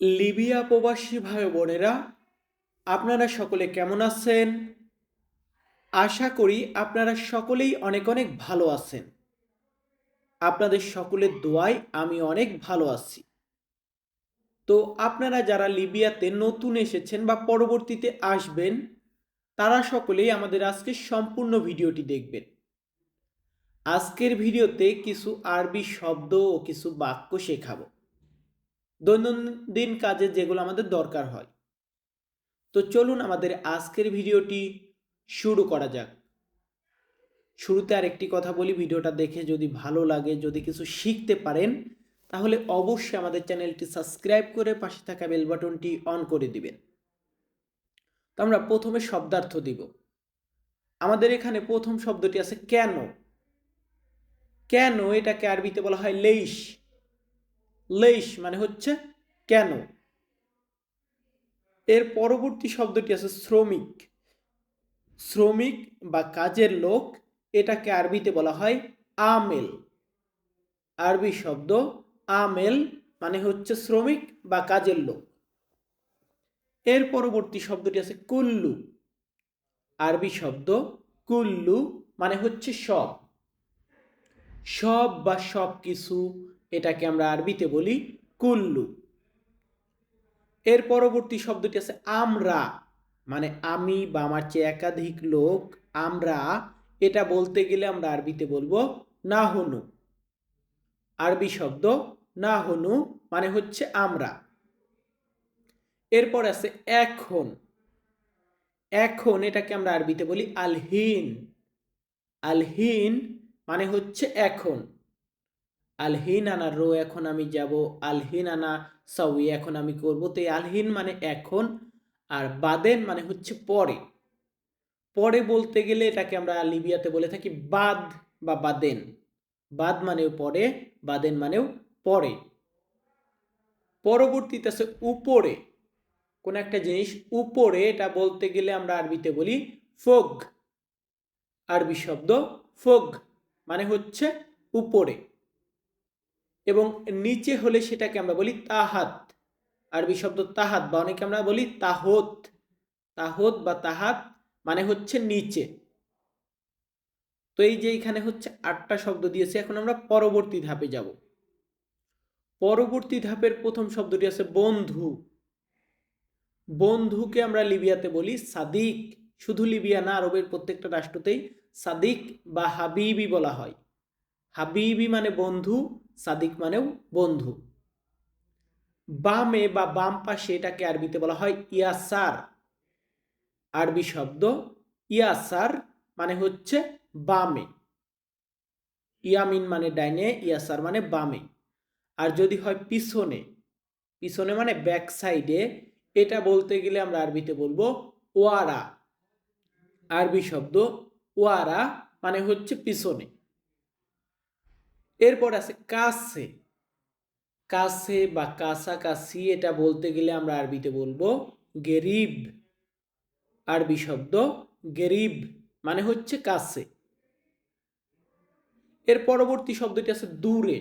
Libya প্রবাসী ভাই বোনেরা, আপনারা সকলে কেমন আছেন? আশা করি আপনারা সকলেই অনেক অনেক ভালো আছেন। আপনাদের সকলের দোয়ায় আমি অনেক ভালো আছি। তো আপনারা যারা লিবিয়াতে নতুন এসেছেন বা পরবর্তীতে আসবেন, তারা সকলেই আমাদের আজকের সম্পূর্ণ ভিডিওটি দেখবেন। আজকের ভিডিওতে কিছু আরবি শব্দ ও কিছু বাক্য শেখাবো। দৈনন্দিন কাজে যেগুলো আমাদের দরকার হয়। তো চলুন আমাদের আজকের ভিডিওটি শুরু করা যাক। শুরুতে আরেকটি কথা বলি, ভিডিওটা দেখে যদি ভালো লাগে, যদি কিছু শিখতে পারেন, তাহলে অবশ্যই আমাদের চ্যানেলটি সাবস্ক্রাইব করে পাশে থাকা বেল বাটনটি অন করে দিবেন। তো আমরা প্রথমে শব্দার্থ দিব। আমাদের এখানে প্রথম শব্দটি আছে কেন। কেন এটাকে আরবিতে বলা হয় লেইশ। লেইশ মানে হচ্ছে কেন? এর পরবর্তী শব্দটি আছে শ্রমিক। শ্রমিক বা কাজের লোক এটাকে আরবিতে বলা হয় আমেল। আরবি শব্দ আমেল মানে হচ্ছে শ্রমিক বা কাজের লোক। এর পরবর্তী শব্দটি আছে কুল্লু। আরবি শব্দ কুল্লু মানে হচ্ছে সব। সব বা সব কিছু এটাকে আমরা আরবিতে বলি কুল্লু। এর পরবর্তী শব্দটি আছে আমরা মানে আমি বা আমার চেয়ে একাধিক লোক, আমরা, এটা বলতে গেলে আমরা আরবিতে বলব না হনু আরবি শব্দ না হনু মানে হচ্ছে আমরা। এরপর আছে এখন। এখন এটাকে আমরা আরবিতে বলি আলহিন। আলহিন মানে হচ্ছে এখন। আলহিন আনা রো এখন আমি যাব আলহিন আনা সাউই এখন আমি করব। তো এই আলহিন মানে এখন, আর বাদেন মানে হচ্ছে পরে। পরে বলতে গেলে এটাকে আমরা লিবিয়াতে বলে থাকি বাদ বা বাদেন। বাদ মানেও পরে, বাদেন মানেও পরে। পরবর্তীতে আছে উপরে। কোন একটা জিনিস উপরে, এটা বলতে গেলে আমরা আরবিতে বলি ফোগ। আরবি শব্দ ফোগ মানে হচ্ছে উপরে। এবং নিচে হলে সেটাকে আমরা বলি তাহাত। আরবি শব্দ তাহাত বা অনেকে আমরা বলি তাহত। তাহত বা তাহাত মানে হচ্ছে নিচে। তো এই যে এখানে হচ্ছে আটটা শব্দ দিয়েছে, এখন আমরা পরবর্তী ধাপে যাব। পরবর্তী ধাপের প্রথম শব্দটি আছে বন্ধু। বন্ধুকে আমরা লিবিয়াতে বলি সাদিক। শুধু লিবিয়া না, আরবের প্রত্যেকটা রাষ্ট্রতেই সাদিক বা হাবিবি বলা হয়। হাবিবি মানে বন্ধু সাদিক মানেও বন্ধু। বামে বা বাম পাশে এটাকে আরবিতে বলা হয় ইয়াসার। আরবি শব্দ ইয়াসার মানে হচ্ছে বামে। ইয়ামিন মানে ডাইনে, ইয়াসার মানে বামে। আর যদি হয় পিছনে পিছনে মানে ব্যাক সাইডে, এটা বলতে গেলে আমরা আরবিতে বলব ওয়ারা। আরবি শব্দ ওয়ারা মানে হচ্ছে পিছনে। এরপর আছে কাছে কাছে বা কাছাকাছি এটা বলতে গেলে আমরা আরবিতে বলব গেরিব। আরবি শব্দ গেরিব মানে হচ্ছে কাছে। এর পরবর্তী শব্দটি আছে দূরে।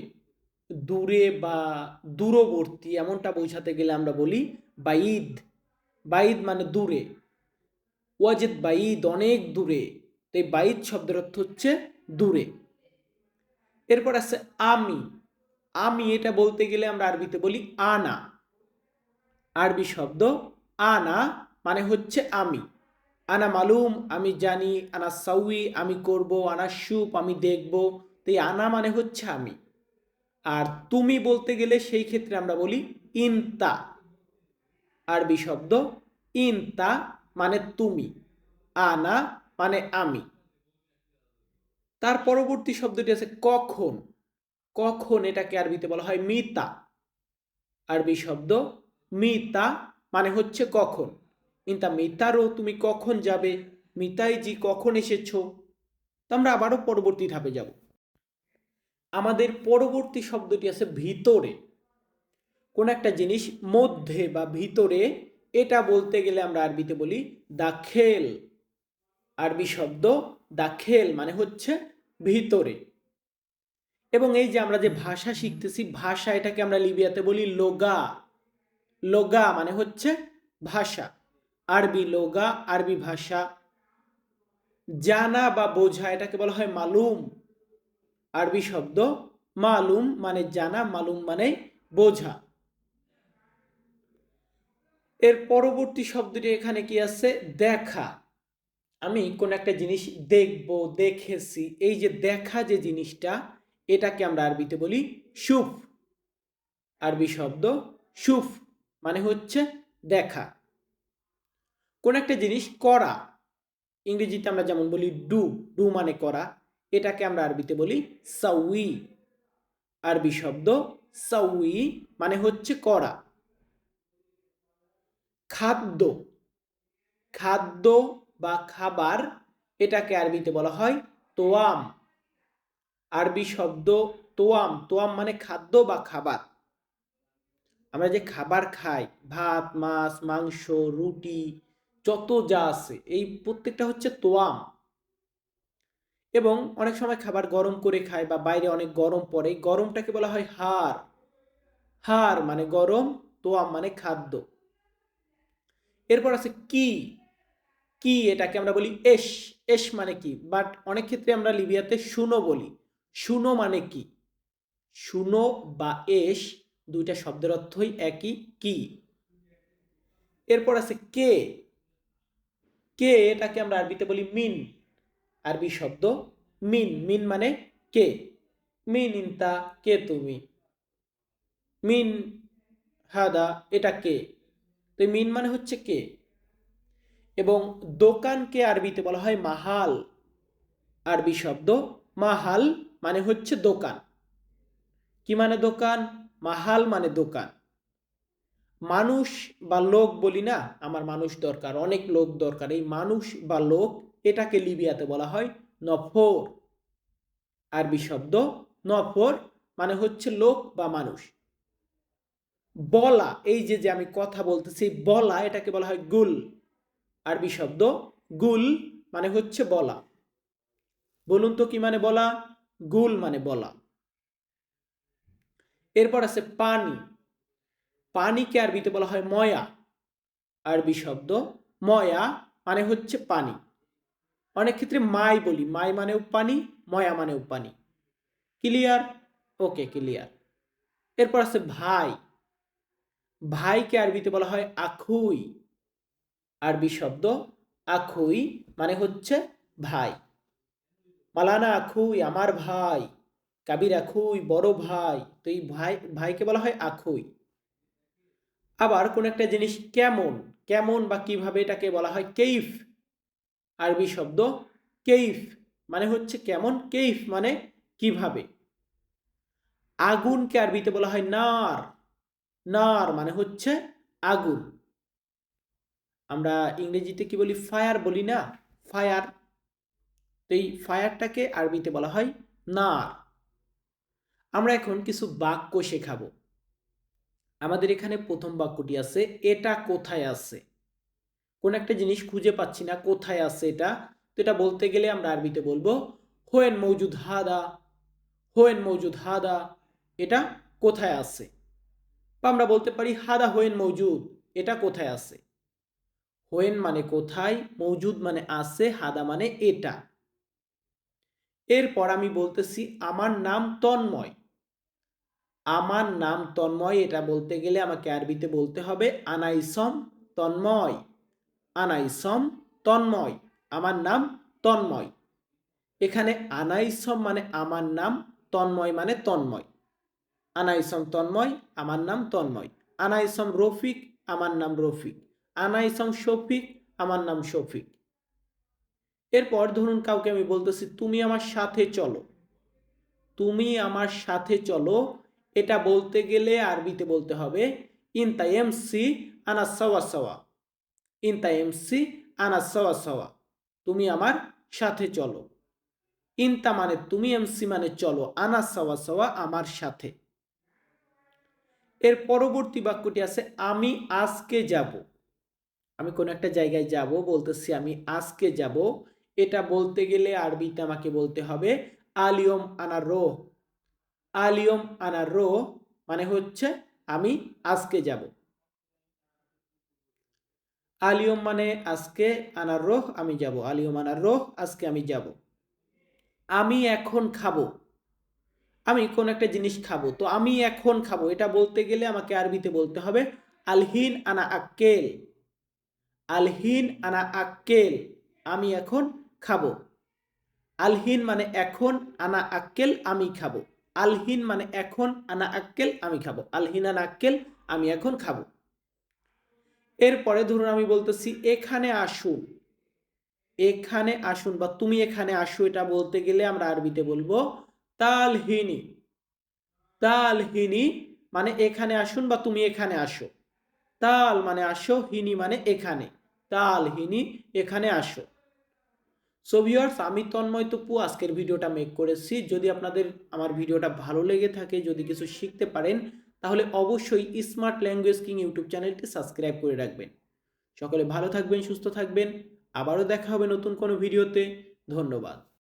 দূরে বা দূরবর্তী এমনটা বোঝাতে গেলে আমরা বলি বাইদ। বাইদ মানে দূরে। ওয়াজেদ বাইদ অনেক দূরে। তো এই বাইদ শব্দের অর্থ হচ্ছে দূরে। এরপর আছে আমি। আমি এটা বলতে গেলে আমরা আরবিতে বলি আনা। আরবি শব্দ আনা মানে হচ্ছে আমি। আনা মালুম, আমি জানি, আনা সাউই আমি করব, আনা সুপ, আমি দেখব। তো এই আনা মানে হচ্ছে আমি। আর তুমি বলতে গেলে সেই ক্ষেত্রে আমরা বলি ইনতা। আরবি শব্দ ইনতা মানে তুমি। আনা মানে আমি। তার পরবর্তী শব্দটি আছে কখন। কখন এটাকে আরবিতে বলা হয় মিতা। আরবি শব্দ মিতা মানে হচ্ছে কখন। ইন্তা মিতারও তুমি কখন যাবে? মিতাই জি কখন এসেছ? আমরা আবারও পরবর্তী ধাপে যাব। আমাদের পরবর্তী শব্দটি আছে ভিতরে। কোন একটা জিনিস মধ্যে বা ভিতরে, এটা বলতে গেলে আমরা আরবিতে বলি দাখেল আরবি শব্দ দাখেল মানে হচ্ছে ভিতরে। এবং এই যে আমরা যে ভাষা শিখতেছি, ভাষা এটাকে আমরা লিবিয়াতে বলি লোগা। লোগা মানে হচ্ছে ভাষা। আরবি লোগা, আরবি ভাষা। জানা বা বোঝা এটাকে বলা হয় মালুম। আরবি শব্দ মালুম মানে জানা, মালুম মানে বোঝা। এর পরবর্তী শব্দটি এখানে কি আছে? দেখা। আমি কোন একটা জিনিস দেখব, দেখেছি, এই যে দেখা যে জিনিসটা, এটাকে আমরা আরবিতে বলি সুফ আরবি শব্দ সুফ মানে হচ্ছে দেখা। কোন একটা জিনিস করা, ইংরেজিতে আমরা যেমন বলি ডু ডু মানে করা, এটাকে আমরা আরবিতে বলি সাউই আরবি শব্দ সাউই মানে হচ্ছে করা। খাদ্য খাদ্য বা খাবার, এটাকে আরবিতে বলা হয় তোয়াম। আরবি শব্দ তোয়াম। তোয়াম মানে খাদ্য বা খাবার। আমরা যে খাবার খাই, ভাত, মাছ, মাংস, রুটি, যত যা আছে, এই প্রত্যেকটা হচ্ছে তোয়াম। এবং অনেক সময় খাবার গরম করে খায় বা বাইরে অনেক গরম পড়ে, গরমটাকে বলা হয় হার। হার মানে গরম, তোয়াম মানে খাদ্য। এরপর আছে কি? কি এটাকে আমরা বলি এস এস মানে কি? বাট অনেক ক্ষেত্রে আমরা লিবিয়াতে শুনো বলি। শুনো মানে কি? শুনো বা এস দুইটা শব্দের অর্থই একই কি? এরপর আছে কে। কে এটাকে আমরা আরবিতে বলি মিন। আরবি শব্দ মিন। মিন মানে কে? মিন ইনতা কে তুমি? মিন হাদা এটা কে? তো মিন মানে হচ্ছে কে? এবং দোকানকে আরবিতে বলা হয় মাহাল। আরবি শব্দ মাহাল মানে হচ্ছে দোকান। কি মানে দোকান? মাহাল মানে দোকান। মানুষ বা লোক বলি না, আমার মানুষ দরকার, অনেক লোক দরকার। এই মানুষ বা লোক এটাকে লিবিয়াতে বলা হয় নফর। আরবি শব্দ নফর মানে হচ্ছে লোক বা মানুষ। বলা, এই যে যে আমি কথা বলতেছি, বলা এটাকে বলা হয় গুল। আরবি শব্দ গুল মানে হচ্ছে বলা। বলুন তো কি মানে বলা? গুল মানে বলা। এরপর আছে পানি। পানিকে আরবিতে বলা হয় ময়া। আরবি শব্দ ময়া মানে হচ্ছে পানি। অনেক ক্ষেত্রে মাই বলি। মাই মানেও পানি, ময়া মানেও পানি। ক্লিয়ার? Okay, clear. এরপর আছে ভাই। ভাইকে আরবিতে বলা হয় আখুই। আরবি শব্দ আখুই মানে হচ্ছে ভাই। মালানা আখুই, আমার ভাই। কাবির আখুই, বড় ভাই। তো এই ভাই, ভাইকে বলা হয় আখুই। আবার কোন একটা জিনিস কেমন কেমন বা কীভাবে এটাকে বলা হয় কেইফ। আরবি শব্দ কেইফ মানে হচ্ছে কেমন, কেইফ মানে কীভাবে। আগুনকে আরবিতে বলা হয় নার। নার মানে হচ্ছে আগুন। আমরা ইংরেজিতে কি বলি? ফায়ার বলি না? ফায়ার। তো এই ফায়ারটাকে আরবিতে বলা হয় নার। আমরা এখন কিছু বাক্য শেখাবো। আমাদের এখানে প্রথম বাক্যটি আছে, এটা কোথায় আছে? কোন একটা জিনিস খুঁজে পাচ্ছি না, কোথায় আছে এটা? তো এটা বলতে গেলে আমরা আরবিতে বলব, হোয়েন মৌজুদ হাদা। হোয়েন মৌজুদ হাদা। এটা কোথায় আছে? বা আমরা বলতে পারি, হাদা হোয়েন মৌজুদ। এটা কোথায় আছে? হোয়েন মানে কোথায়, মৌজুদ মানে আছে, হাদা মানে এটা। এরপর আমি বলতেছি, আমার নাম তন্ময়। আমার নাম তন্ময়, এটা বলতে গেলে আমাকে আরবিতে বলতে হবে, আনাইসম তন্ময়। আনাইসম তন্ময়, আমার নাম তন্ময়। এখানে আনাইসম মানে আমার নাম, তন্ময় মানে তন্ময়। আনাইসম তন্ময়, আমার নাম তন্ময়। আনাইসম রফিক, আমার নাম রফিক। আনাইসম শফিক, আমার নাম শফিক। এরপর ধরুন কাউকে আমি বলতেছি, তুমি আমার সাথে চলো। তুমি আমার সাথে চলো। এটা বলতে গেলে আরবিতে বলতে হবে ইনতা এম সি আনা সাওয়া সাওয়া। ইনতা এম সি আনা সাওয়া সাওয়া। তুমি আমার সাথে চলো। ইনতা মানে তুমি এমসি মানে চলো, আনা সাওয়া সাওয়া আমার সাথে। এর পরবর্তী বাক্যটি আছে, আমি আজকে যাব। আমি কোন একটা জায়গায় যাব, বলতেছি আমি আজকে যাব। এটা বলতে গেলে আরবিতে আমাকে বলতে হবে আলিয়ম আনা রো। আলিয়ম আনা রো মানে হচ্ছে আমি আজকে যাব। আলিয়ম মানে আজকে আনার রোহ আমি যাব। আলিয়ম আনার রোহ আজকে আমি যাব। আমি এখন খাব। আমি কোন একটা জিনিস খাব। তো আমি এখন খাব। এটা বলতে গেলে আমাকে আরবিতে বলতে হবে আলহিন আনা আক্কেল। আলহিন আনা আক্কেল, আমি এখন খাব। আলহিন মানে এখন, আনা আক্কেল, আমি খাব। আলহিন মানে এখন, আনা আক্কেল, আমি খাব। আলহিন আনা আক্কেল, আমি এখন খাব। এরপরে ধরুন আমি বলতেছি, এখানে আসুন। এখানে আসুন বা তুমি এখানে আসো এটা বলতে গেলে আমরা আরবিতে বলব, তালহিনী। তালহিনী মানে এখানে আসুন বা তুমি এখানে আসো। তাল মানে আসো, হিনি মানে এখানে। তাল, হিনি, এখানে আসো। সো ভিউয়ার্স আমি তন্ময় তপু আজকের ভিডিওটা মেক করেছি। যদি আপনাদের আমার ভিডিওটা ভালো লেগে থাকে, যদি কিছু শিখতে পারেন, তাহলে অবশ্যই স্মার্ট ল্যাঙ্গুয়েজ কিং ইউটিউব চ্যানেলটি সাবস্ক্রাইব করে রাখবেন। সকলে ভালো থাকবেন, সুস্থ থাকবেন। আবারও দেখা হবে নতুন কোনো ভিডিওতে। ধন্যবাদ।